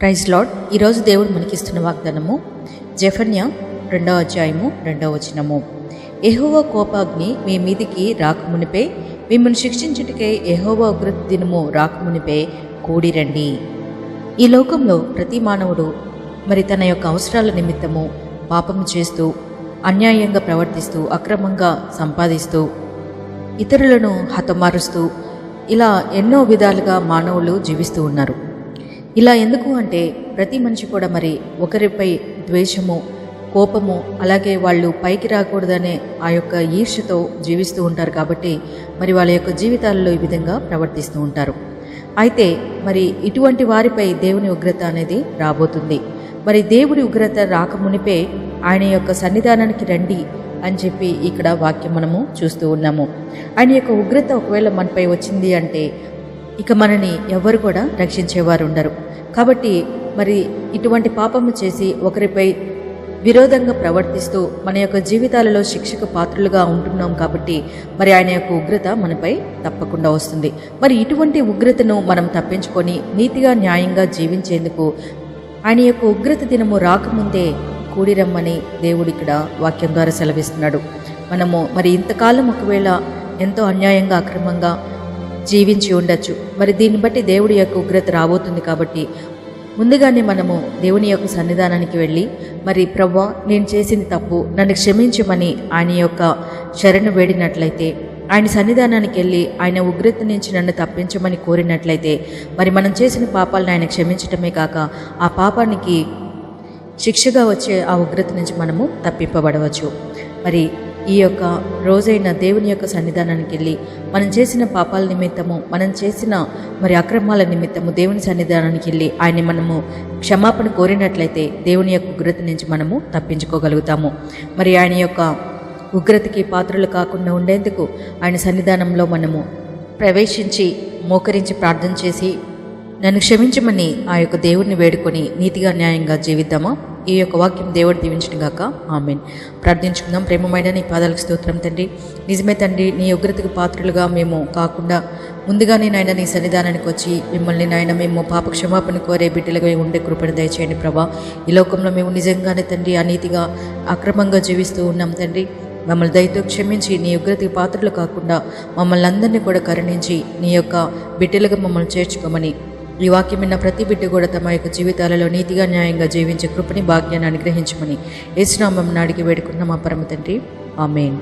Praise lord ఈరోజు దేవుడు మనకిస్తున్న వాగ్దానము జఫన్య రెండవ అధ్యాయము రెండవ వచనము. ఎహోవా కోపాగ్ని మీ మీదికి రాకమునిపే మిమ్మల్ని శిక్షించుటకే ఎహోవ ఉగ్రత దినము రాకమునిపే కూడిరండి ఈ లోకంలో ప్రతి మానవుడు మరి తన యొక్క అవసరాల నిమిత్తము పాపము చేస్తూ అన్యాయంగా ప్రవర్తిస్తూ అక్రమంగా సంపాదిస్తూ ఇతరులను హతమారుస్తూ ఇలా ఎన్నో విధాలుగా మానవులు జీవిస్తూ ఉన్నారు. ఇలా ఎందుకు అంటే ప్రతి మనిషి కూడా మరి ఒకరిపై ద్వేషము కోపము అలాగే వాళ్ళు పైకి రాకూడదనే ఆ యొక్క ఈర్ష్యతో జీవిస్తూ ఉంటారు కాబట్టి మరి వాళ్ళ యొక్క జీవితాల్లో ఈ విధంగా ప్రవర్తిస్తూ ఉంటారు. అయితే మరి ఇటువంటి వారిపై దేవుని ఉగ్రత అనేది రాబోతుంది. మరి దేవుడి ఉగ్రత రాకమునిపే ఆయన యొక్క సన్నిధానానికి రండి అని చెప్పి ఇక్కడ వాక్యం మనము చూస్తూ ఉన్నాము. ఆయన యొక్క ఉగ్రత ఒకవేళ మనపై వచ్చింది అంటే ఇక మనని ఎవరు కూడా రక్షించేవారు ఉండరు కాబట్టి మరి ఇటువంటి పాపము చేసి ఒకరిపై విరోధంగా ప్రవర్తిస్తూ మన యొక్క జీవితాలలో శిక్షకు పాత్రలుగా ఉంటున్నాం కాబట్టి మరి ఆయన యొక్క ఉగ్రత మనపై తప్పకుండా వస్తుంది. మరి ఇటువంటి ఉగ్రతను మనం తప్పించుకొని నీతిగా న్యాయంగా జీవించేందుకు ఆయన యొక్క ఉగ్రత దినము రాకముందే కూడిరమ్మని దేవుడు ఇక్కడ వాక్యం ద్వారా సెలవిస్తున్నాడు. మనము మరి ఇంతకాలం ఒకవేళ ఎంతో అన్యాయంగా అక్రమంగా జీవించి ఉండొచ్చు. మరి దీన్ని బట్టి దేవుడి యొక్క ఉగ్రత రాబోతుంది కాబట్టి ముందుగానే మనము దేవుని యొక్క సన్నిధానానికి వెళ్ళి మరి ప్రవ్వా నేను చేసిన తప్పు నన్ను క్షమించమని ఆయన యొక్క శరణు వేడినట్లయితే ఆయన సన్నిధానానికి వెళ్ళి ఆయన ఉగ్రత నుంచి నన్ను తప్పించమని కోరినట్లయితే మరి మనం చేసిన పాపాలను ఆయన క్షమించటమే కాక ఆ పాపానికి శిక్షగా వచ్చే ఆ ఉగ్రత నుంచి మనము తప్పింపబడవచ్చు. మరి ఈ యొక్క రోజైన దేవుని యొక్క సన్నిధానానికి వెళ్ళి మనం చేసిన పాపాల నిమిత్తము మనం చేసిన మరి అక్రమాల నిమిత్తము దేవుని సన్నిధానానికి వెళ్ళి ఆయన మనము క్షమాపణ కోరినట్లయితే దేవుని యొక్క ఉగ్రత నుంచి మనము తప్పించుకోగలుగుతాము. మరి ఆయన యొక్క ఉగ్రతకి పాత్రలు కాకుండా ఉండేందుకు ఆయన సన్నిధానంలో మనము ప్రవేశించి మోకరించి ప్రార్థన చేసి నన్ను క్షమించమని ఆ యొక్క దేవుణ్ణి వేడుకొని నీతిగా న్యాయంగా జీవిద్దామా? ఈ యొక్క వాక్యం దేవుడు దీవించిన గాక. ఆమెన్. ప్రార్థించుకుందాం. ప్రేమమైన నీ పాదాలకు స్తోత్రం తండ్రి. నిజమే తండ్రి నీ ఉగ్రతకు పాత్రలుగా మేము కాకుండా ముందుగానే నాయన నీ సన్నిధానానికి వచ్చి మిమ్మల్ని నాయన మేము పాప క్షమాపణ కోరే బిడ్డలుగా ఉండే కృపణ దయచేయండి ప్రభా. ఈ లోకంలో మేము నిజంగానే తండ్రి అనీతిగా అక్రమంగా జీవిస్తూ ఉన్నాం తండ్రి. మమ్మల్ని దయతో క్షమించి నీ ఉగ్రతకి పాత్రలు కాకుండా మమ్మల్ని అందరినీ కూడా కరుణించి నీ యొక్క బిడ్డలుగా మమ్మల్ని చేర్చుకోమని ఈ వాక్యం విన్న ప్రతి బిడ్డ కూడా తమ యొక్క జీవితాలలో నీతిగా న్యాయంగా జీవించే కృపని భాగ్యాన్ని అనుగ్రహించమని యేసునామం నాడికి వేడుకున్న మా పరమ తండ్రి. ఆమెన్.